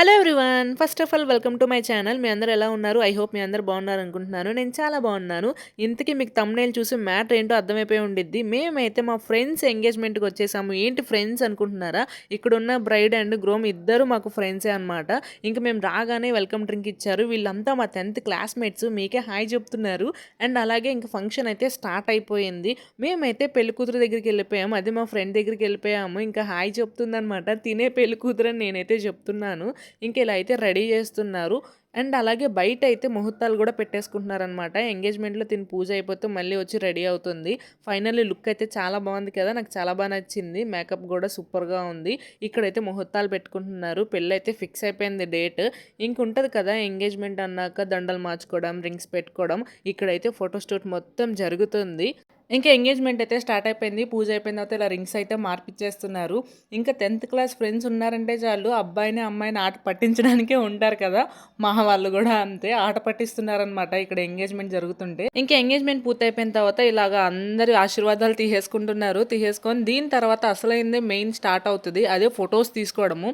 Hello everyone first of all welcome to my channel మీ అందరూ ఎలా ఉన్నారు? ఐ హోప్ మీ అందరు బాగున్నారు అనుకుంటున్నాను నేను చాలా బాగున్నాను. ఇంతకీ మీకు తమ్నేలు చూసి మ్యాటర్ ఏంటో అర్థమైపోయి ఉండిద్ది. మేమైతే మా ఫ్రెండ్స్ ఎంగేజ్మెంట్కి వచ్చేసాము. ఏంటి ఫ్రెండ్స్ అనుకుంటున్నారా? ఇక్కడున్న బ్రైడ్ అండ్ గ్రోమ్ ఇద్దరు మాకు ఫ్రెండ్సే అనమాట ఇంకా మేము రాగానే వెల్కమ్ డ్రింక్ ఇచ్చారు. వీళ్ళంతా మా టెన్త్ క్లాస్మేట్స్ మీకే హాయ్ చెప్తున్నారు. అండ్ అలాగే ఇంకా ఫంక్షన్ అయితే స్టార్ట్ అయిపోయింది. మేమైతే పెళ్ళి కూతురు దగ్గరికి వెళ్ళిపోయాము. అది మా ఫ్రెండ్ దగ్గరికి వెళ్ళిపోయాము. ఇంకా హాయ్ చెప్తుందనమాట తినే పెళ్ళి కూతురు అని నేనైతే చెప్తున్నాను. ఇంకా ఇలా అయితే రెడీ చేస్తున్నారు. అండ్ అలాగే బయట అయితే ముహూర్తాలు కూడా పెట్టేసుకుంటున్నారనమాట ఎంగేజ్మెంట్లో తిని పూజ అయిపోతే మళ్ళీ వచ్చి రెడీ అవుతుంది. ఫైనల్లీ లుక్ అయితే చాలా బాగుంది కదా. నాకు చాలా బాగా నచ్చింది. మేకప్ కూడా సూపర్గా ఉంది. ఇక్కడైతే ముహూర్తాలు పెట్టుకుంటున్నారు. పెళ్ళి అయితే ఫిక్స్ అయిపోయింది డేట్. ఇంకుంటుంది కదా ఎంగేజ్మెంట్ అన్నాక దండలు మార్చుకోవడం రింగ్స్ పెట్టుకోవడం. ఇక్కడైతే ఫోటో స్టూట్ మొత్తం జరుగుతుంది. ఇంకా ఎంగేజ్మెంట్ అయితే స్టార్ట్ అయిపోయింది. పూజ అయిపోయిన తర్వాత ఇలా రింగ్స్ అయితే మార్పిచ్చేస్తున్నారు. ఇంకా టెన్త్ క్లాస్ ఫ్రెండ్స్ ఉన్నారంటే చాలు అబ్బాయిని అమ్మాయిని ఆట పట్టించడానికే ఉంటారు కదా. మా వాళ్ళు కూడా అంతే ఆట పట్టిస్తున్నారనమాట ఇక్కడ ఎంగేజ్మెంట్ జరుగుతుంటే. ఇంకా ఎంగేజ్మెంట్ పూర్తయిపోయిన తర్వాత ఇలాగ అందరి ఆశీర్వాదాలు తీసేసుకుంటున్నారు. తీసేసుకొని దీని తర్వాత అసలైందే మెయిన్ స్టార్ట్ అవుతుంది. అదే ఫొటోస్ తీసుకోవడము.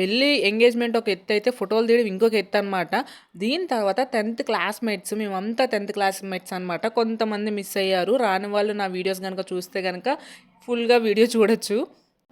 పెళ్ళి ఎంగేజ్మెంట్ ఒక ఎత్తు అయితే ఫోటోలు తీయడం ఇంకొక ఎత్తు అనమాట దీని తర్వాత టెన్త్ క్లాస్మేట్స్ మేమంతా టెన్త్ క్లాస్మేట్స్ అనమాట కొంతమంది మిస్ అయ్యారు. రాని వాళ్ళు నా వీడియోస్ కనుక చూస్తే కనుక ఫుల్గా వీడియో చూడొచ్చు.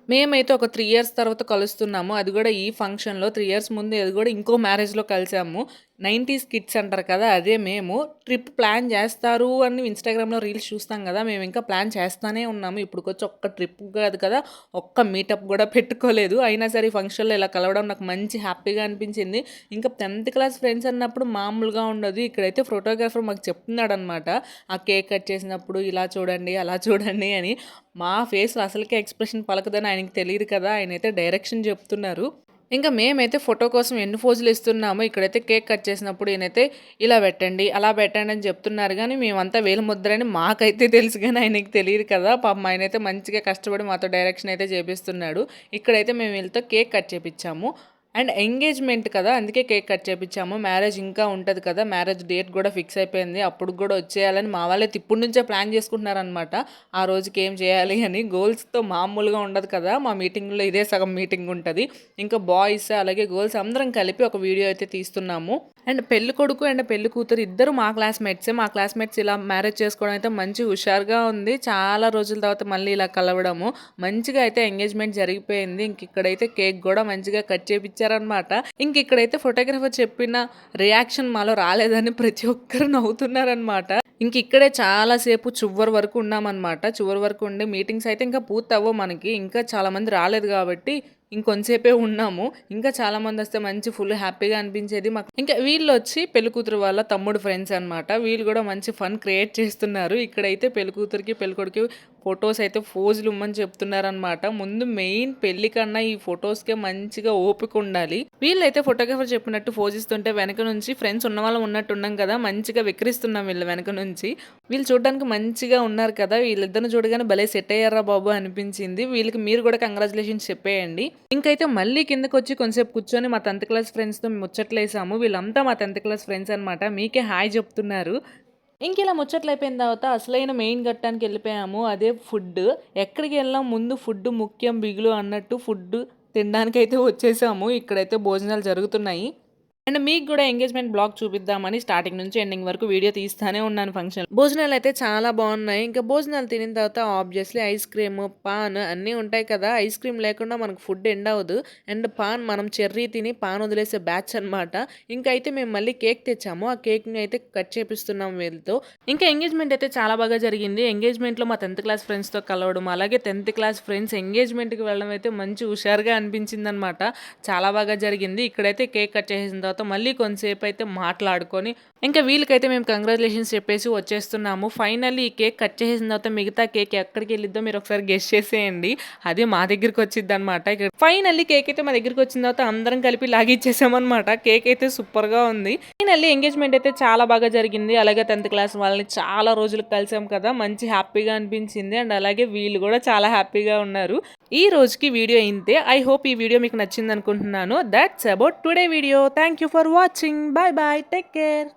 మేమైతే ఒక త్రీ ఇయర్స్ తర్వాత కలుస్తున్నాము. అది కూడా ఈ ఫంక్షన్లో. త్రీ ఇయర్స్ ముందు అది కూడా ఇంకో మ్యారేజ్లో కలిసాము. నైంటీస్ కిడ్స్ అంటారు కదా అదే మేము ట్రిప్ ప్లాన్ చేస్తారు అని ఇన్స్టాగ్రామ్లో రీల్స్ చూస్తాం కదా మేము ఇంకా ప్లాన్ చేస్తూనే ఉన్నాము. ఇప్పుడుకొచ్చి ఒక్క ట్రిప్ కాదు కదా ఒక్క మీటప్ కూడా పెట్టుకోలేదు. అయినా సరే ఫంక్షన్లో ఇలా కలవడం నాకు మంచి హ్యాపీగా అనిపించింది. ఇంకా టెన్త్ క్లాస్ ఫ్రెండ్స్ అన్నప్పుడు మామూలుగా ఉండదు. ఇక్కడైతే ఫోటోగ్రాఫర్ మాకు చెప్తున్నాడు అనమాట ఆ కేక్ కట్ చేసినప్పుడు ఇలా చూడండి అలా చూడండి అని. మా ఫేస్లో అసలుకే ఎక్స్ప్రెషన్ పలకదని ఆయనకి తెలియదు కదా ఆయన అయితే డైరెక్షన్ చెప్తున్నారు. ఇంకా మేమైతే ఫోటో కోసం ఎన్ని ఫోజులు ఇస్తున్నామో ఇక్కడైతే కేక్ కట్ చేసినప్పుడు ఈయనైతే ఇలా పెట్టండి అలా పెట్టండి అని చెప్తున్నారు. కానీ మేమంతా వేలు ముద్రని మాకైతే తెలుసు కానీ ఆయనకి తెలియదు కదా. పాపం ఆయన అయితే మంచిగా కష్టపడి మాతో డైరెక్షన్ అయితే చేపిస్తున్నాడు. ఇక్కడైతే మేము వీళ్ళతో కేక్ కట్ చేపించాము అండ్ ఎంగేజ్మెంట్ కదా అందుకే కేక్ కట్ చేపించాము మ్యారేజ్ ఇంకా ఉంటుంది కదా మ్యారేజ్ డేట్ కూడా ఫిక్స్ అయిపోయింది. అప్పుడు కూడా వచ్చేయాలని మా వాళ్ళే ఇప్పటి నుంచే ప్లాన్ చేసుకుంటున్నారనమాట ఆ రోజుకి ఏం చేయాలి అని గోల్స్తో మామూలుగా ఉండదు కదా మా మీటింగ్లో ఇదే సగం మీటింగ్ ఉంటుంది. ఇంకా బాయ్స్ అలాగే గోల్స్ అందరం కలిపి ఒక వీడియో అయితే తీస్తున్నాము. అండ్ పెళ్ళి కొడుకు అండ్ పెళ్ళి కూతురు ఇద్దరు మా క్లాస్మేట్సే. మా క్లాస్మేట్స్ ఇలా మ్యారేజ్ చేసుకోవడం అయితే మంచి హుషారుగా ఉంది. చాలా రోజుల తర్వాత మళ్ళీ ఇలా కలవడము. మంచిగా అయితే ఎంగేజ్మెంట్ జరిగిపోయింది. ఇంక ఇక్కడైతే కేక్ కూడా మంచిగా కట్ ఇచ్చారనమాట ఇంక ఇక్కడైతే ఫోటోగ్రఫర్ చెప్పిన రియాక్షన్ మాలో రాలేదని ప్రతి ఒక్కరు నవ్వుతున్నారనమాట ఇంక ఇక్కడే చాలాసేపు చివరి వరకు ఉన్నామన్నమాట. చివరి వరకు ఉండి మీటింగ్స్ అయితే ఇంకా పూర్తి అవ్వవు మనకి. ఇంకా చాలామంది రాలేదు కాబట్టి ఇంకొంతసేపే ఉన్నాము. ఇంకా చాలా మంది వస్తే మంచి ఫుల్ హ్యాపీగా అనిపించేది మాకు. ఇంకా వీళ్ళు వచ్చి పెళ్ళికూతురు వాళ్ళ తమ్ముడు ఫ్రెండ్స్ అనమాట వీళ్ళు కూడా మంచి ఫన్ క్రియేట్ చేస్తున్నారు. ఇక్కడైతే పెళ్ళికూతురికి పెళ్ళికొడికి ఫొటోస్ అయితే ఫోజులు ఇమ్మని చెప్తున్నారనమాట ముందు మెయిన్ పెళ్ళి కన్నా ఈ ఫొటోస్కే మంచిగా ఓపిక ఉండాలి. వీళ్ళైతే ఫోటోగ్రాఫర్ చెప్పినట్టు ఫోజ్ ఇస్తుంటే వెనక నుంచి ఫ్రెండ్స్ ఉన్న వాళ్ళం ఉన్నట్టు ఉన్నాం కదా మంచిగా విక్రిస్తున్నాం వీళ్ళు వెనక నుంచి. వీళ్ళు చూడడానికి మంచిగా ఉన్నారు కదా వీళ్ళిద్దరిని చూడగానే భలే సెట్ అయ్యారా బాబు అనిపించింది. వీళ్ళకి మీరు కూడా కంగ్రాచులేషన్స్ చెప్పేయండి. ఇంకైతే మళ్ళీ కిందకు వచ్చి కొంచెంసేపు కూర్చొని మా టెన్త్ క్లాస్ ఫ్రెండ్స్తో ముచ్చట్లేసాము. వీళ్ళంతా మా టెన్త్ క్లాస్ ఫ్రెండ్స్ అనమాట మీకే హాయ్ చెప్తున్నారు. ఇంక ఇలా ముచ్చట్లు అయిపోయిన తర్వాత అసలైన మెయిన్ ఘట్టానికి వెళ్ళిపోయాము. అదే ఫుడ్ ఎక్కడికి వెళ్ళాం ముందు ఫుడ్ ముఖ్యం బిగులు అన్నట్టు ఫుడ్ తినడానికైతే వచ్చేసాము. ఇక్కడైతే భోజనాలు జరుగుతున్నాయి. అండ్ మీకు కూడా ఎంగేజ్మెంట్ బ్లాగ్ చూపిద్దామని స్టార్టింగ్ నుంచి ఎండింగ్ వరకు వీడియో తీస్తానే ఉన్నాను ఫంక్షన్ భోజనాలు అయితే చాలా బాగున్నాయి. ఇంకా భోజనాలు తినిన తర్వాత ఆబ్వియస్లీ ఐస్ క్రీమ్ పాన్ అన్నీ ఉంటాయి కదా. ఐస్ క్రీమ్ లేకుండా మనకు ఫుడ్ ఎండ్ అవ్వదు. అండ్ పాన్ మనం చెర్రీ తిని పాన్ వదిలేసే బ్యాచ్ అనమాట ఇంకా అయితే మేము మళ్ళీ కేక్ తెచ్చాము. ఆ కేక్ని అయితే కట్ చేపిస్తున్నాం వీళ్ళతో. ఇంకా ఎంగేజ్మెంట్ అయితే చాలా బాగా జరిగింది. ఎంగేజ్మెంట్లో మా టెన్త్ క్లాస్ ఫ్రెండ్స్తో కలవడం అలాగే టెన్త్ క్లాస్ ఫ్రెండ్స్ ఎంగేజ్మెంట్కి వెళ్ళడం అయితే మంచి హుషారుగా అనిపించింది అనమాట చాలా బాగా జరిగింది. ఇక్కడైతే కేక్ కట్ చేసిన తర్వాత తర్వాత మళ్ళీ కొంతసేపు అయితే మాట్లాడుకొని ఇంకా వీళ్ళకైతే మేము కంగ్రాచులేషన్స్ చెప్పేసి వచ్చేస్తున్నాము. ఫైనల్లీ ఈ కేక్ కట్ చేసిన తర్వాత మిగతా కేక్ ఎక్కడికి వెళ్ళిద్దో మీరు ఒకసారి గెస్ట్ చేసేయండి. అది మా దగ్గరికి వచ్చింది అనమాట ఇక్కడ ఫైనల్లీ కేక్ అయితే మా దగ్గరికి వచ్చిన తర్వాత అందరం కలిపి లాగిచ్చేసామన్నమాట కేక్ అయితే సూపర్గా ఉంది. ఫైనల్లీ ఎంగేజ్మెంట్ అయితే చాలా బాగా జరిగింది. అలాగే టెన్త్ క్లాస్ వాళ్ళని చాలా రోజులు కలిసాం కదా. మంచి హ్యాపీగా అనిపించింది. అండ్ అలాగే వీళ్ళు కూడా చాలా హ్యాపీగా ఉన్నారు. ఈ రోజుకి వీడియో ఇంతే. ఐ హోప్ ఈ వీడియో మీకు నచ్చింది అనుకుంటున్నాను that's about today video thank you for watching bye bye take care